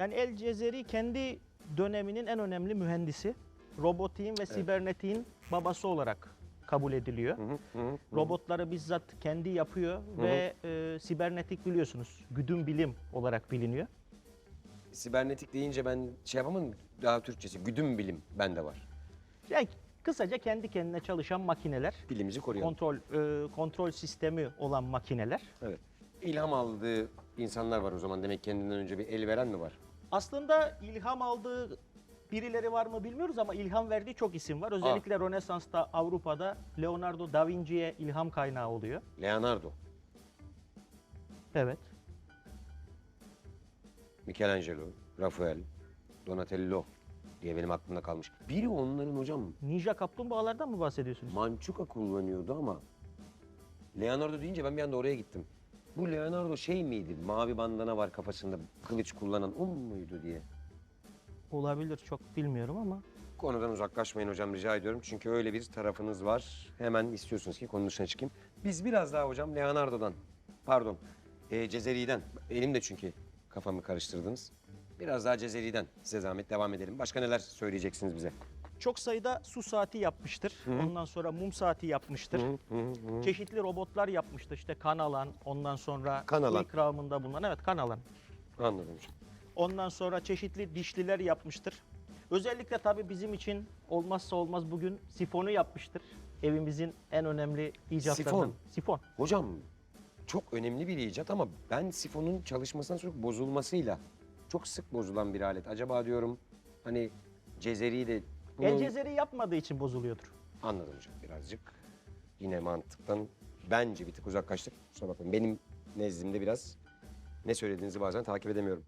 Yani El Cezeri kendi döneminin en önemli mühendisi. Robotiğin ve sibernetiğin babası olarak kabul ediliyor. Robotları bizzat kendi yapıyor ve e, sibernetik biliyorsunuz güdüm bilim olarak biliniyor. Sibernetik deyince ben şey yapamam daha Türkçesi. Güdüm bilim bende var. Yani kısaca kendi kendine çalışan makineler, Dilimizi koruyalım. kontrol e, kontrol sistemi olan makineler. Evet. İlham aldığı insanlar var o zaman. Demek kendinden önce bir el veren mi var? Aslında ilham aldığı birileri var mı bilmiyoruz ama ilham verdiği çok isim var. Özellikle Rönesans'ta Avrupa'da Leonardo da Vinci'ye ilham kaynağı oluyor. Leonardo, Evet. Michelangelo, Rafael, Donatello diye benim aklımda kalmış. Biri onların hocam Ninja kaplumbağalardan mı bahsediyorsunuz? mançuka kullanıyordu ama Leonardo deyince ben bir anda oraya gittim. Bu Leonardo şey miydi? Mavi bandana var kafasında kılıç kullanan o muydu diye. Olabilir çok bilmiyorum ama. Konudan uzaklaşmayın hocam rica ediyorum. Çünkü öyle bir tarafınız var. Hemen istiyorsunuz ki konu dışına çıkayım. Biz biraz daha hocam Leonardo'dan, pardon e, Cezeri'den. Elim de çünkü kafamı karıştırdınız. Biraz daha Cezeri'den size zahmet devam edelim. Başka neler söyleyeceksiniz bize? Çok sayıda su saati yapmıştır. Ondan sonra mum saati yapmıştır. Çeşitli robotlar yapmıştır. İşte kan alan, ondan sonra Kan alan. su ikramında bulunan. Evet kan alan. Anladım hocam. Ondan sonra çeşitli dişliler yapmıştır. Özellikle tabii bizim için olmazsa olmaz bugün sifonu yapmıştır. Evimizin en önemli icatlarından. Sifon. Sifon. Hocam çok önemli bir icat ama ben sifonun çalışmasından sonra bozulmasıyla çok sık bozulan bir alet. Acaba diyorum hani Cezeri de bunun... El cezeri yapmadığı için bozuluyordur. Anladım hocam birazcık. Yine mantıktan bence bir tık uzaklaştık. Kusura bakmayın benim nezdimde biraz ne söylediğinizi bazen takip edemiyorum.